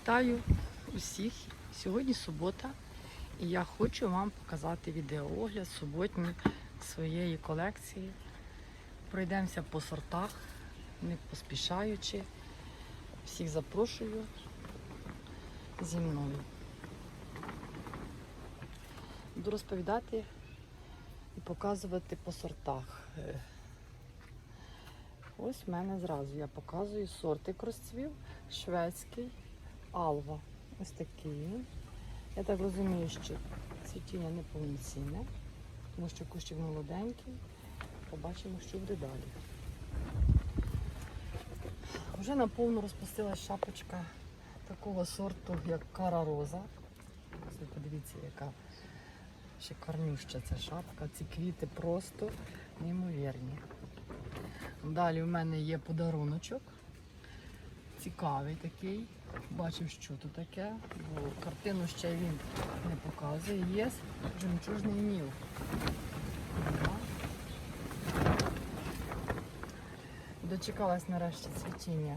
Вітаю усіх! Сьогодні субота, і я хочу вам показати відеоогляд суботній своєї колекції. Пройдемося по сортах, не поспішаючи. Всіх запрошую зі мною. Буду розповідати і показувати по сортах. Е, Ось в мене зразу я показую сортик розцвів, шведський, алва. Ось такий. Я так розумію, що цвітіння не повноцінне, тому що кущик молоденький. Побачимо, що буде далі. Вже наповну розпустилась шапочка такого сорту, як кара роза. Ви подивіться, яка шикарнюща ця шапка. Ці квіти просто неймовірні. Далі в мене є подаруночок. Цікавий такий. Бачив, що тут таке, бо картину ще він не показує. Є жемчужний ніл. Дочекалась нарешті цвітіння.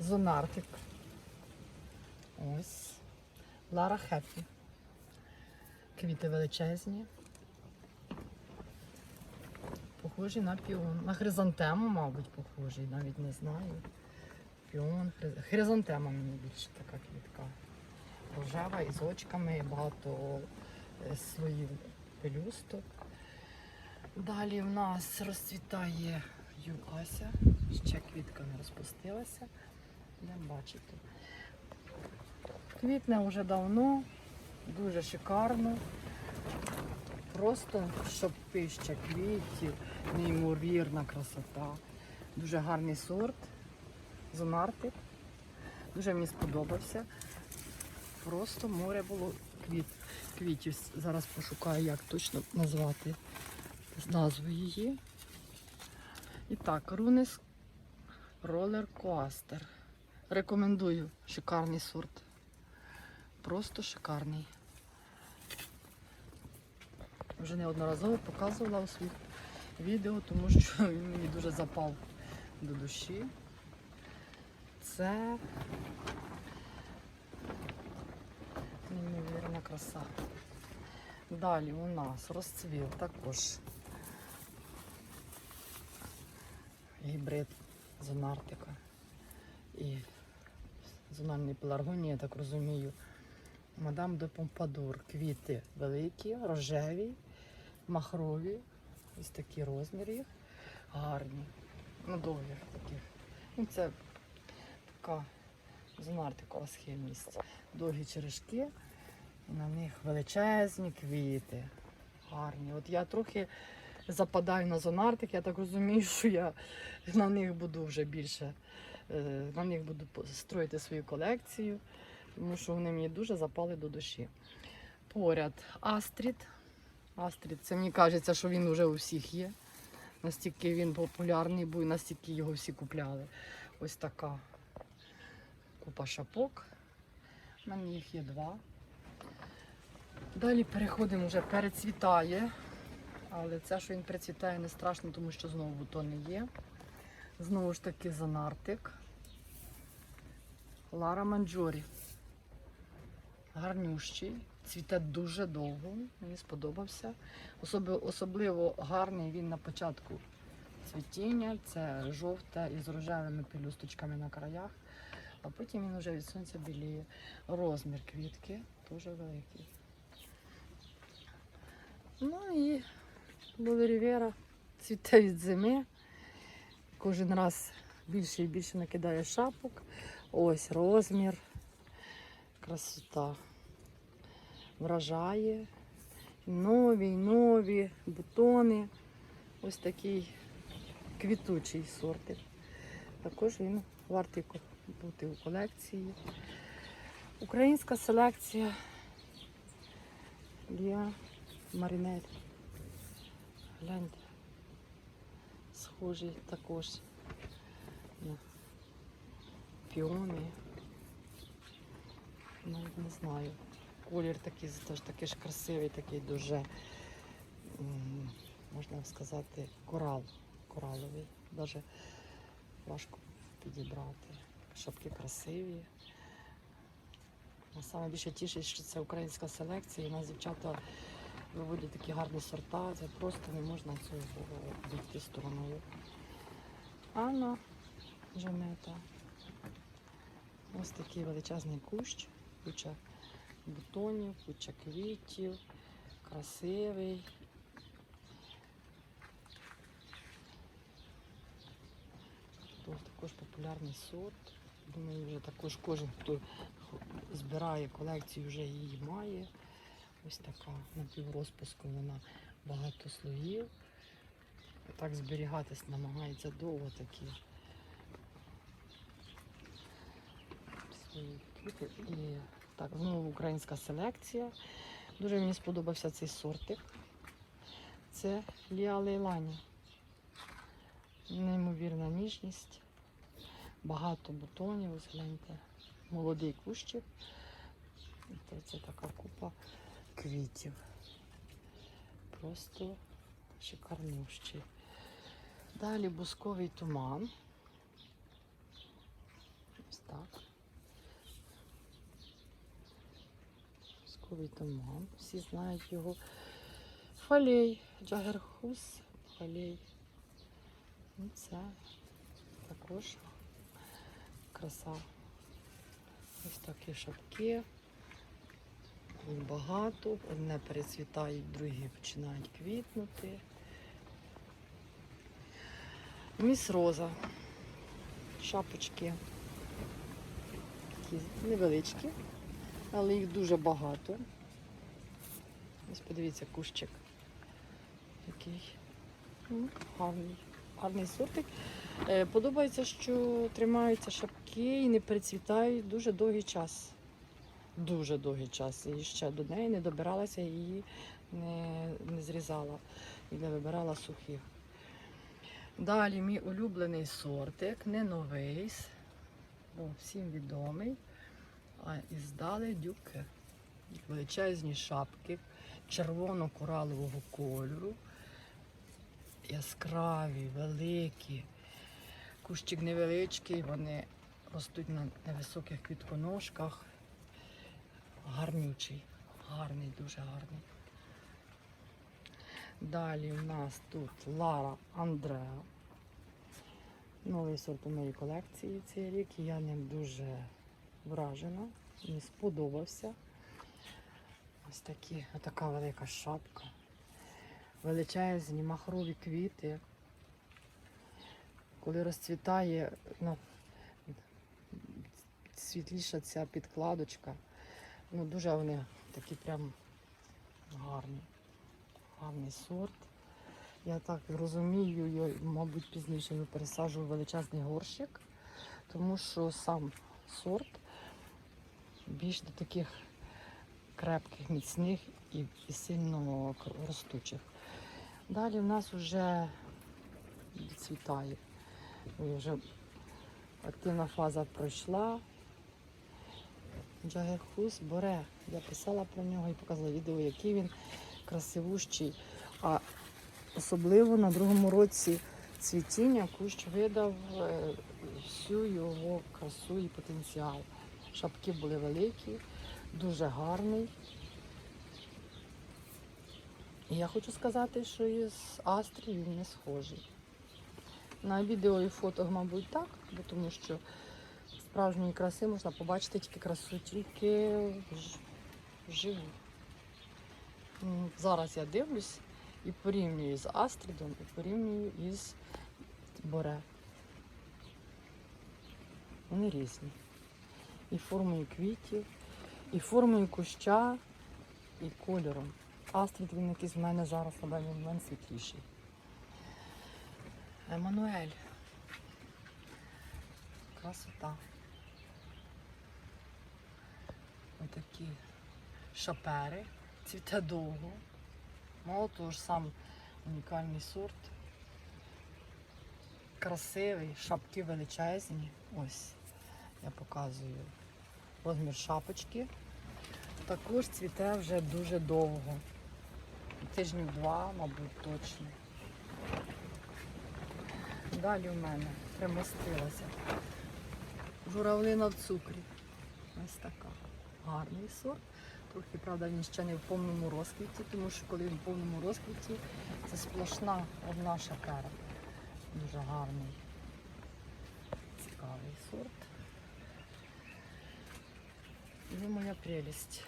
Зонартик. Ось. Лара Хеппі. Квіти величезні. Похожий на піон. На хризантему, мабуть, похожий, навіть не знаю. Піон, хриз- хризантема мені більше така квітка. Рожева із очками, багато е, слоїв пелюсток. Далі в нас розцвітає Юлася. Ще квітка не розпустилася. Будемо бачити. Квітне вже давно, дуже шикарно. Просто шопища квітів, неймовірна красота. Дуже гарний сорт. Зонартик. Дуже мені сподобався. Просто море було квіт, квітів. Зараз пошукаю, як точно назвати назву її. І так, Рунес Ролер Коастер. Рекомендую шикарний сорт. Просто шикарний. Вже неодноразово показувала у своїх відео, тому що він мені дуже запав до душі. Це неймовірна краса. Далі у нас розцвіл також гібрид зонартика і зональний пеларгонії, я так розумію. Мадам де Помпадур. Квіти великі, рожеві, махрові. Ось такі розміри. Гарні. Ну, довгих таких. Ну, це така зонартикова схильність. Довгі черешки. На них величезні квіти. Гарні. От я трохи западаю на зонартик, я так розумію, що я на них буду вже більше, е, на них буду строїти свою колекцію тому що вони мені дуже запали до душі. Поряд Астрід. Астрід, це мені кажеться, що він вже у всіх є. Настільки він популярний був, настільки його всі купляли. Ось така купа шапок. У мене їх є два. Далі переходимо вже перецвітає. Але це, що він перецвітає, не страшно, тому що знову бутони є. Знову ж таки занартик. Лара Манджорі гарнющий, цвіте дуже довго, мені сподобався. Особливо гарний він на початку цвітіння. Це жовте із рожевими пелюсточками на краях, а потім він вже від сонця біліє. Розмір квітки дуже великий. Ну і Ловерівера цвіте від зими. Кожен раз більше і більше накидає шапок. Ось розмір красота вражає. Нові, нові бутони. Ось такий квітучий сортик. Також він вартий бути у колекції. Українська селекція Ліа Марінель. Гляньте. Схожий також на піони. Навіть не знаю. Колір такий теж такий ж красивий, такий дуже, можна сказати, корал, кораловий. Даже важко підібрати. Шапки красиві. Саме більше тішить, що це українська селекція. У нас дівчата виводять такі гарні сорта. Це просто не можна цього обійти стороною. Анна Жанета. Ось такий величезний кущ, куча бутонів, куча квітів, красивий. Тут також популярний сорт. Думаю, вже також кожен, хто збирає колекцію, вже її має. Ось така напіврозпуску, вона багато слоїв. Так зберігатись намагається довго такі свої. І так, знову українська селекція. Дуже мені сподобався цей сортик. Це Ліа Лейлані. Неймовірна ніжність, багато бутонів, ось гляньте, молодий кущик. І Це, така купа квітів. Просто шикарнющий. Далі бусковий туман. Ось так. Бусковий туман. Всі знають його. Фалей, Джагерхус, фалей. Ну, Це також краса. Ось такі шапки. Їх багато. Одне перецвітають, другі починають квітнути. Міс Роза. Шапочки. Такі невеличкі, але їх дуже багато. Ось подивіться, кущик. Ну, гарний. Гарний сортик. Е, Подобається, що тримаються шапки і не перецвітають дуже довгий час. Дуже довгий час. І ще до неї не добиралася, її не, не зрізала і не вибирала сухих. Далі мій улюблений сортик, не новий, бо всім відомий. А іздали дюки. Величезні шапки червоно-коралового кольору. Яскраві, великі. Кущик невеличкий, вони ростуть на невисоких квітконожках. Гарнючий, гарний, дуже гарний. Далі у нас тут Лара Андреа. Новий сорт у моїй колекції цей рік. Я ним дуже вражена. Мені сподобався. Ось такі, така велика шапка. Величезні махрові квіти. Коли розцвітає ну, світліша ця підкладочка. Ну, дуже вони такі прям гарні. Гарний сорт. Я так розумію, я, мабуть, пізніше його пересаджу величезний горщик, тому що сам сорт більш до таких крепких, міцних і, і сильно ростучих. Далі в нас вже відцвітає. Ой, Вже активна фаза пройшла. Джагерхус Боре. Я писала про нього і показала відео, який він красивущий. А особливо на другому році цвітіння кущ видав е, всю його красу і потенціал. Шапки були великі, дуже гарний. І я хочу сказати, що із Астрі він не схожий. На відео і фото, мабуть, так, тому що справжньої краси можна побачити тільки красу, тільки. М, Зараз я дивлюсь і порівнюю з Астрідом, і порівнюю із Боре. Вони різні. І формою квітів, і формою куща, і кольором. Астрід він якийсь в мене зараз на даний момент світліший. Еммануель. Красота. Отакі шапери. Цвіте довго. Мало того ж сам унікальний сорт. Красивий, шапки величезні. Ось я показую розмір шапочки. Також цвіте вже дуже довго. Тижнів два, мабуть, точно. Далі в мене примостилася журавлина в цукрі. Ось така. гарний сорт. Трохи, правда, він ще не в повному розквіті, тому що коли він в повному розквіті, це сплошна одна шапера. Дуже гарний, цікавий сорт. І моя прелість.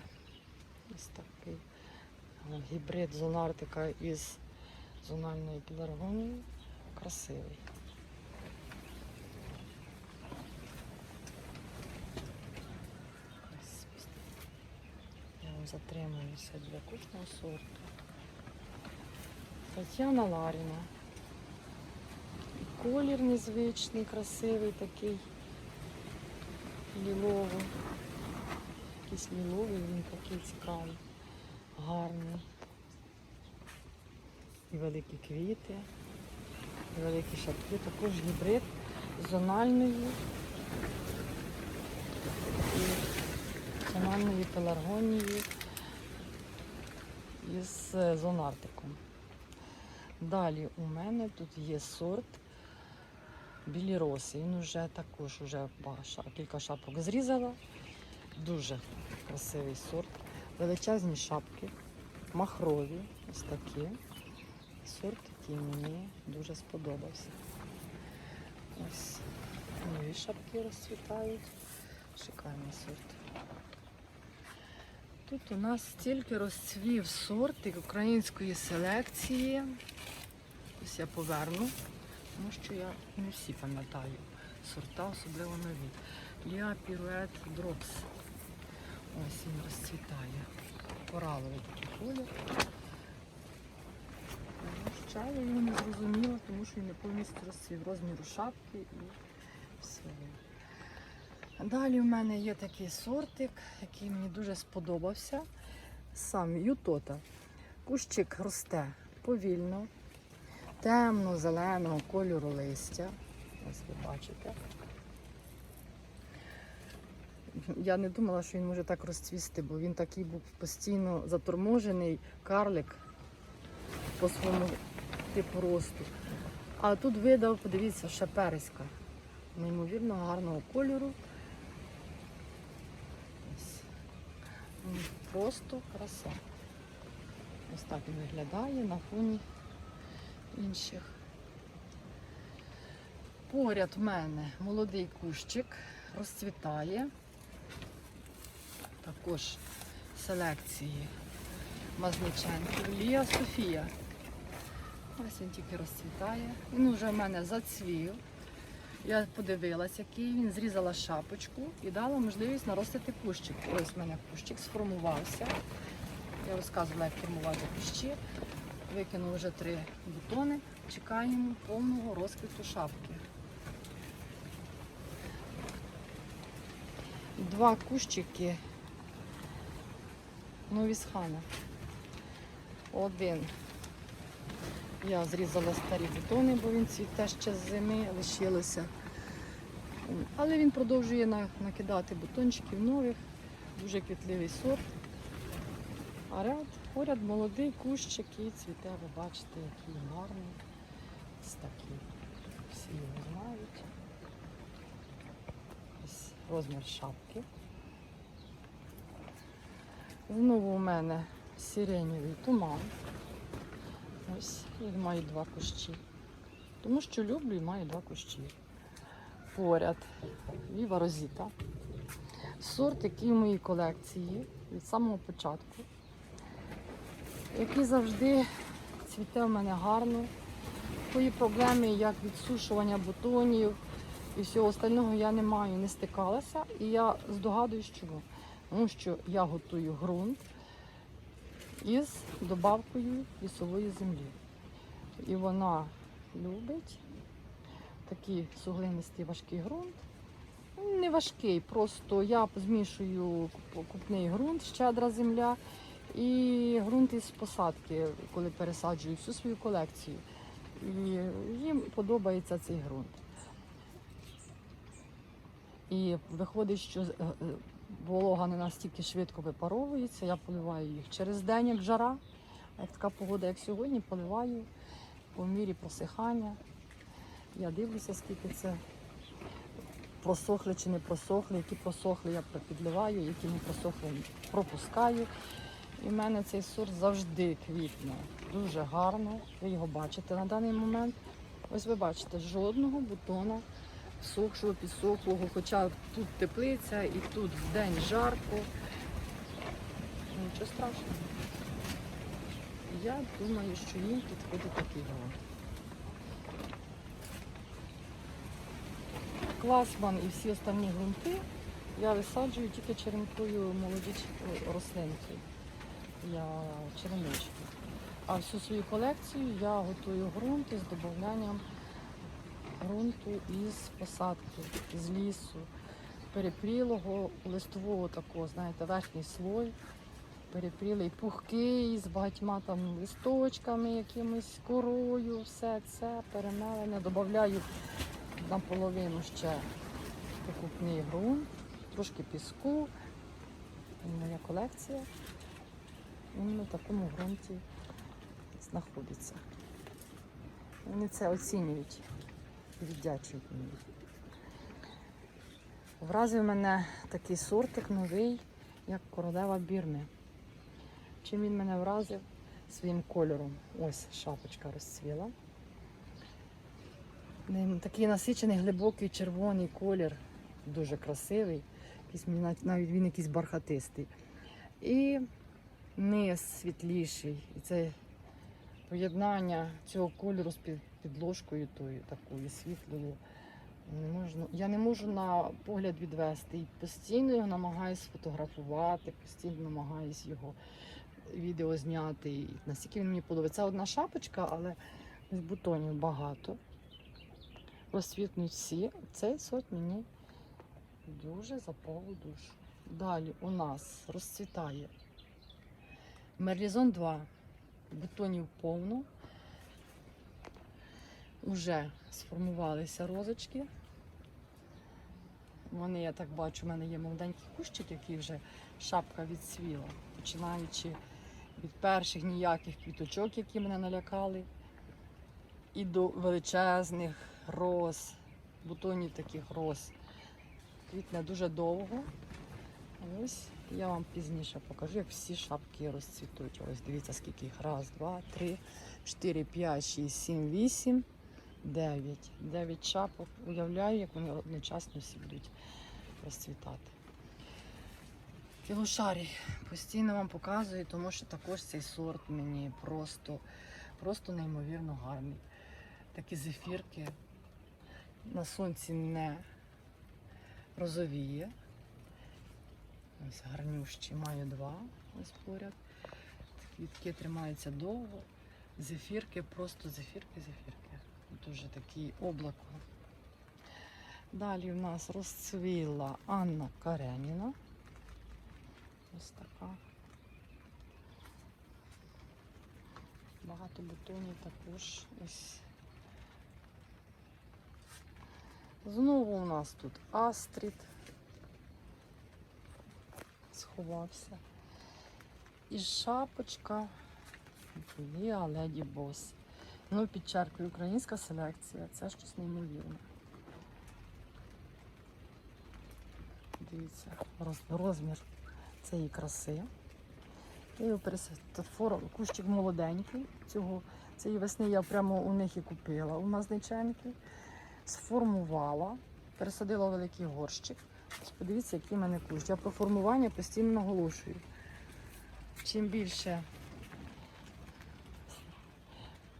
Ось такий гібрид зонартика із зональної пеларгонії. Красивий. Ось, Я вам затримуюся для кожного сорту. Тетяна Ларіна. Колір незвичний, красивий такий. Ліловий. Якийсь ліловий, він такий цікавий, гарний. І великі квіти, і великі шапки. Також гібрид зональної і зональної пеларгонії із зонартиком. Далі у мене тут є сорт білі роси. Він вже також вже кілька шапок зрізала. Дуже красивий сорт. Величезні шапки, махрові, ось такі. Сорт, який мені дуже сподобався. Ось нові шапки розцвітають. Шикарний сорт. Тут у нас тільки розцвів сорт української селекції. Ось я поверну, тому що я не всі пам'ятаю сорта, особливо нові. Ліа Пірует Дропс. Ось він розцвітає. Кораловий такий колір. Ще я його не зрозуміла, тому що він не повністю розцвів розміру шапки і все. Далі в мене є такий сортик, який мені дуже сподобався. Сам Ютота. Кущик росте повільно, темно-зеленого кольору листя. Ось ви бачите. Я не думала, що він може так розцвісти, бо він такий був постійно заторможений карлик по своєму типу росту. А тут видав, подивіться, ще переська. Неймовірно гарного кольору. Ось. М, Просто краса. Ось так він виглядає на фоні інших. Поряд в мене молодий кущик розцвітає. Також селекції Мазниченків. Лія Софія. Ось він тільки розцвітає. Він вже в мене зацвів. Я подивилась, який він зрізала шапочку і дала можливість наростити кущик. Ось в мене кущик сформувався. Я розказувала, як формувати кущі. Викинув вже три бутони. Чекаємо повного розквіту шапки. Два кущики новісхана. Один я зрізала старі бутони, бо він цвіте ще з зими, лишилося. Але він продовжує накидати бутончиків нових, дуже квітливий сорт. А ряд, поряд молодий кущ, який цвіте, ви бачите, який гарний. Ось такий. Всі його знають. Ось розмір шапки. Знову у мене сиренєвий туман. Ось, і маю два кущі. Тому що люблю і маю два кущі. Поряд Віва Розіта. Сорт, який в моїй колекції від самого початку. Який завжди цвіте в мене гарно. Такої проблеми, як відсушування бутонів і всього остального я не маю, не стикалася. І я здогадуюсь, чому. Тому що я готую ґрунт із добавкою лісової землі. І вона любить такий суглинистий важкий ґрунт. Ну, Не важкий, просто я змішую купний ґрунт, щедра земля і ґрунт із посадки, коли пересаджую всю свою колекцію. І їм подобається цей ґрунт. І виходить, що е, е, волога не настільки швидко випаровується, я поливаю їх через день, як жара. А як така погода, як сьогодні, поливаю по мірі просихання. Я дивлюся, скільки це просохли чи не просохли. Які просохли, я підливаю, які не просохли, пропускаю. І в мене цей сорт завжди квітне. Дуже гарно. Ви його бачите на даний момент. Ось ви бачите, жодного бутона всохшого, підсохлого, хоча тут теплиця і тут вдень жарко. Нічого страшного. Я думаю, що їм підходить такий ґрунт. Класман і всі останні ґрунти я висаджую тільки черенкою молоді рослинки. Я черенички. А всю свою колекцію я готую ґрунт із додаванням ґрунту із посадки, з лісу, перепрілого, листового такого, знаєте, верхній слой, перепрілий пухкий з багатьма там листочками, якимось корою, все це перемелене. Додаю наполовину ще покупний ґрунт, трошки піску. Моя колекція в такому ґрунті знаходиться. Вони це оцінюють віддячують мені. Вразив мене такий сортик новий, як королева Бірми. Чим він мене вразив? Своїм кольором. Ось шапочка розцвіла. Такий насичений глибокий червоний колір, дуже красивий. Якийсь, навіть- він якийсь бархатистий. І низ світліший. І це поєднання цього кольору з підложкою тою такою світлою. Не можна, я не можу на погляд відвести. І постійно його намагаюся сфотографувати, постійно намагаюся його відео зняти. І настільки він мені подобається. Це одна шапочка, але ось бутонів багато. Розсвітнуть всі. Цей сорт мені дуже запав душу. Далі у нас розцвітає Мерлізон 2. Бутонів повно. Уже сформувалися розочки. Вони, я так бачу, у мене є молоденький кущик, який вже шапка відсвіла, починаючи від перших ніяких квіточок, які мене налякали, і до величезних роз, бутонів таких роз. Квітне дуже довго. Ось я вам пізніше покажу, як всі шапки розцвітуть. Ось дивіться, скільки їх. Раз, два, три, чотири, п'ять, шість, сім, вісім, дев'ять. Дев'ять шапок. Уявляю, як вони одночасно всі будуть розцвітати. Філошарій постійно вам показую, тому що також цей сорт мені просто, просто неймовірно гарний. Такі зефірки на сонці не розовіє. Ось гарнющі, маю два ось поряд. Квітки тримаються довго. Зефірки, просто зефірки, зефірки. Дуже такі облако. Далі в нас розцвіла Анна Кареніна. Ось така. Багато бутонів також ось. Знову у нас тут Астрід сховався. І шапочка Ліа Леді. Ну, підчеркую, українська селекція це щось неймовірне. Дивіться, роз- розмір цієї краси. Я його. Кущик молоденький. Цього, цієї весни я прямо у них і купила у Мазниченки. Сформувала, пересадила великий горщик. Подивіться, який в мене кущ. Я про формування постійно наголошую. Чим більше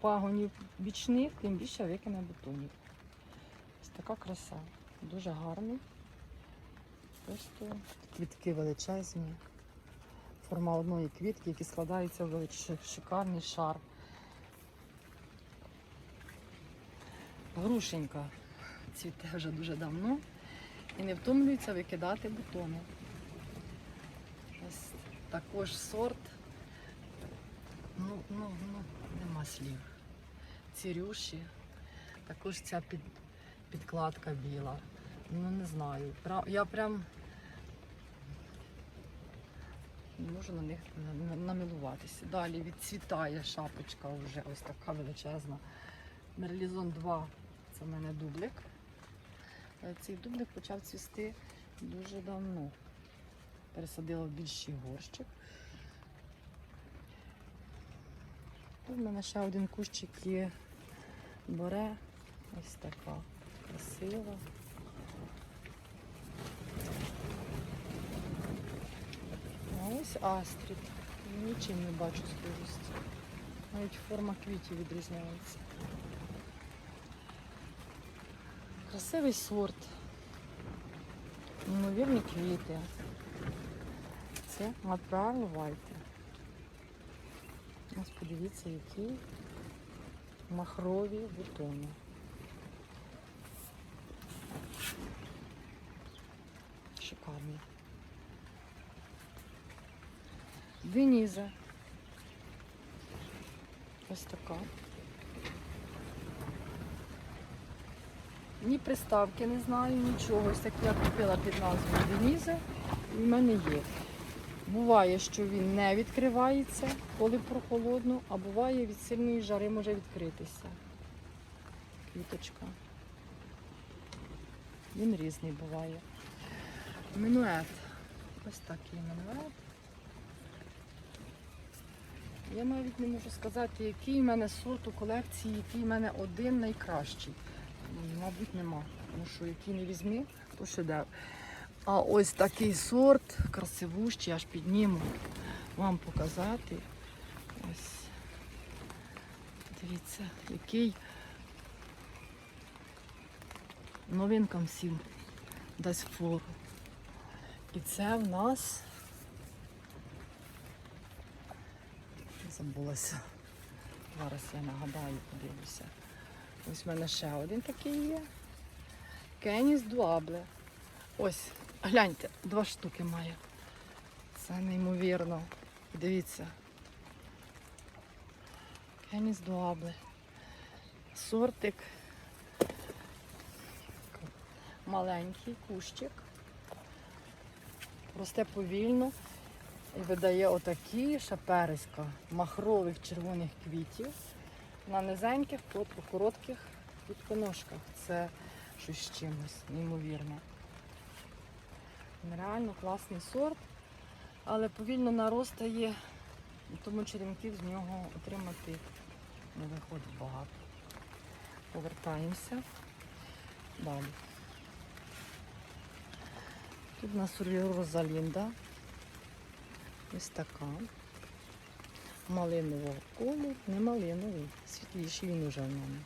пагонів бічних, тим більше викине бутонів. Ось така краса. Дуже гарний. Просто квітки величезні. Форма одної квітки, які складаються в шикарний шар. Грушенька цвіте вже дуже давно і не втомлюється викидати бутони. Ось також сорт. Ну, ну, ну, нема слів. Цірюші. Також ця під, підкладка біла. Ну не знаю. Я прям не можу на них на- на- намилуватися. Далі відцвітає шапочка вже ось така величезна. Мерлізон 2 це в мене дублик. Цей дубник почав цвісти дуже давно. Пересадила в більший горщик. Тут в мене ще один кущик є боре. Ось така красива. А ось астрід. Нічим не бачу схожості. Навіть форма квітів відрізняється. Красивий сорт. Неймовірні квіти. Це Мадпрал Вайте. Ось подивіться, які махрові бутони. Шикарні. Деніза. Ось така. Ні приставки не знаю, нічого. Ось так я купила під назвою Деніза і в мене є. Буває, що він не відкривається, коли прохолодно, а буває від сильної жари може відкритися. Квіточка. Він різний буває. Минует. Ось такий минует. Я навіть не можу сказати, який в мене сорт у колекції, який в мене один найкращий. Мабуть, нема. Тому що який не візьми, то шедевр. А ось такий сорт, красивущий, аж підніму вам показати. Ось. Дивіться, який новинкам всім дасть фору. І це в нас забулася. Зараз я нагадаю, подивлюся. Ось в мене ще один такий є. Кеніс Дуабле. Ось, гляньте, два штуки має. Це неймовірно. Дивіться. Кеніс Дуабле. Сортик. Маленький кущик. Росте повільно і видає отакі шапериська махрових червоних квітів на низеньких, коротких квітконожках. Це щось з чимось, неймовірне. Нереально класний сорт, але повільно наростає, тому черенків з нього отримати не виходить багато. Повертаємося далі. Тут у нас Розалінда. Ось така. Малинового кольору, не малиновий, світліший він уже в мене.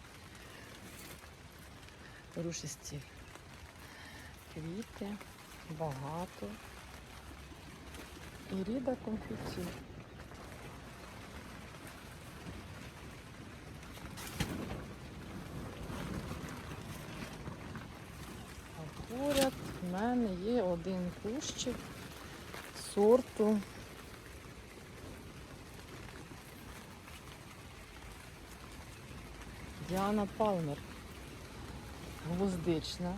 Рушисті квіти, багато. І ріда конфетів. А поряд в мене є один кущик сорту. Діана Палмер. Гвоздична.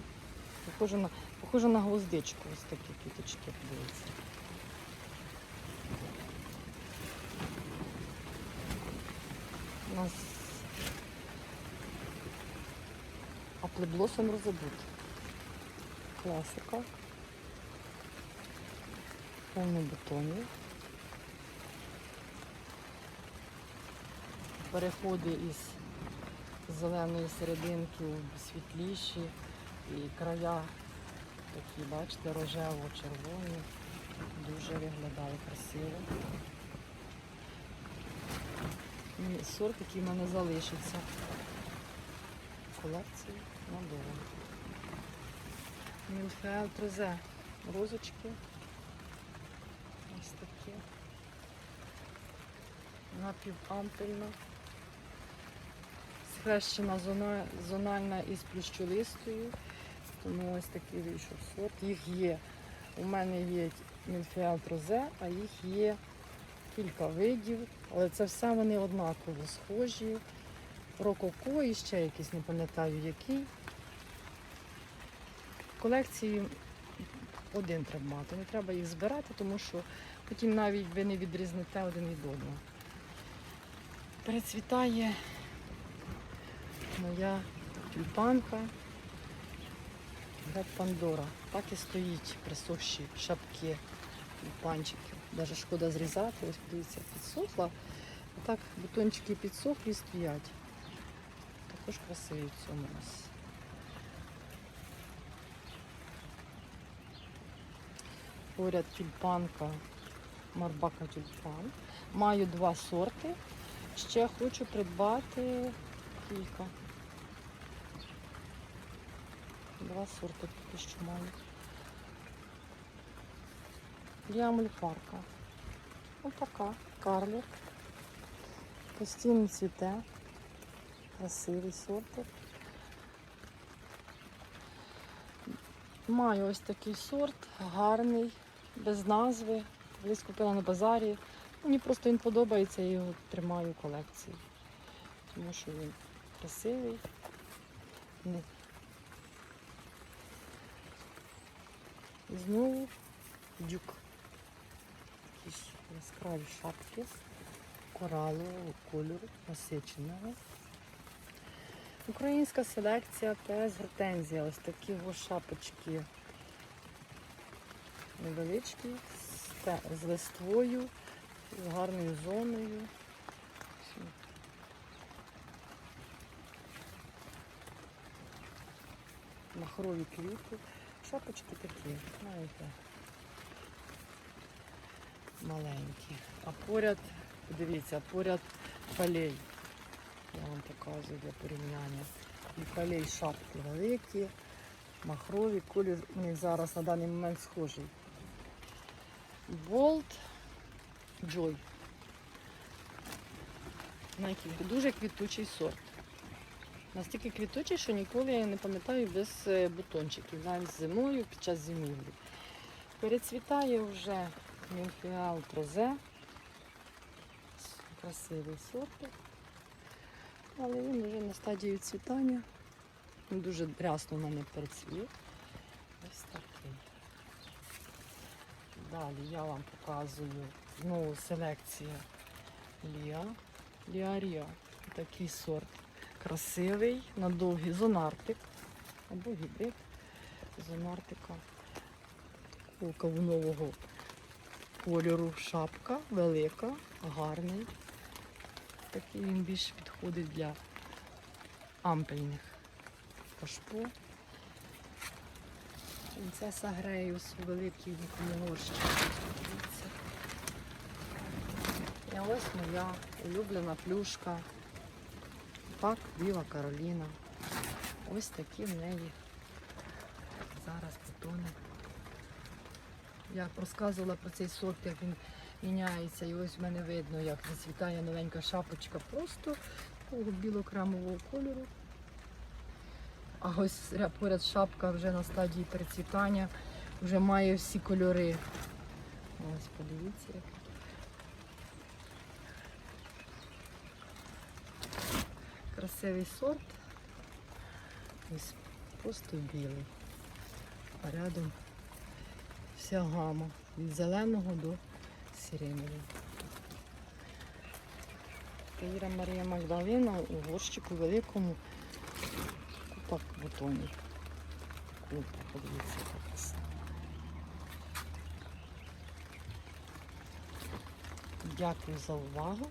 Похоже на, похоже на гвоздичку. Ось такі квіточки, дивіться. У нас Аплеблосом розабут. Класика. Повний бутонів. Переходи із зеленої серединки у світліші і края такі, бачите, рожево-червоні. Дуже виглядає красиво. І сорт, який в мене залишиться в колекції надовго. Мільфеа трозе. Розочки. Ось такі. Напівампельна. Схрещена зона, зональна із плющолистою. Тому ось такий вийшов сорт. Їх є. У мене є мільфеа трозе, а їх є кілька видів, але це все вони однаково схожі. Рококо і ще якийсь, не пам'ятаю який. Колекції один треба мати, не треба їх збирати, тому що потім навіть ви не відрізнете один від одного. Перецвітає моя тюльпанка. Греб Пандора. Так і стоїть присохші шапки панчики. Навіть шкода зрізати. Ось дивіться, підсохла. Так бутончики підсохлі і стоять. Також красиві в цьому у нас. Поряд тюльпанка, марбака тюльпан. Маю два сорти. Ще хочу придбати кілька. Два сорти поки що маю. Діамульфарка. Ось така. Карлік. Постійно цвіте. Красивий сорт. Маю ось такий сорт, гарний, без назви. Колись купила на базарі. Мені просто він подобається, я його тримаю в колекції. Тому що він красивий. Знову дюк. Ж яскраві шапки коралового кольору, насиченого. Українська селекція ПС Гортензія. Ось такі шапочки невеличкі, з листвою, з гарною зоною. Махрові квіти. Шапочки такі, знаєте, маленькі. А поряд, подивіться, поряд фалей. Я вам показую для порівняння. І фалей шапки великі, махрові, колір у них зараз на даний момент схожий. Болт Joy. Дуже квітучий сорт. Настільки квітучий, що ніколи я не пам'ятаю без е, бутончиків, навіть зимою під час зимівлі. Перецвітає вже Мімфіал Трозе. Красивий сорт. Але він вже на стадії цвітання. Дуже рясно в мене перецвів. Ось такий. Далі я вам показую знову селекція Ліа. Ліаріа. Такий сорт. Красивий, на довгий зонартик. Або гібрид зонартика. Кавунового кольору шапка, велика, гарний. Такий він більш підходить для ампельних кашпо. Принцеса Греюс у великій вікні горщі. І ось моя улюблена плюшка. Пак Біла Кароліна. Ось такі в неї зараз бутони. Я розказувала про цей сорт, як він міняється. І ось в мене видно, як зацвітає новенька шапочка просто такого біло-кремового кольору. А ось поряд шапка вже на стадії перецвітання, вже має всі кольори. Ось подивіться, як. Красивий сорт. Ось просто білий. А рядом вся гама від зеленого до сиреневого. Таїра Марія Магдалина у горщику великому купа бутонів. Купа, подивіться, краса. Дякую за увагу.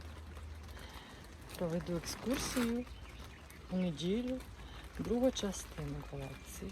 Проведу екскурсію у неділю, друга частина колекції.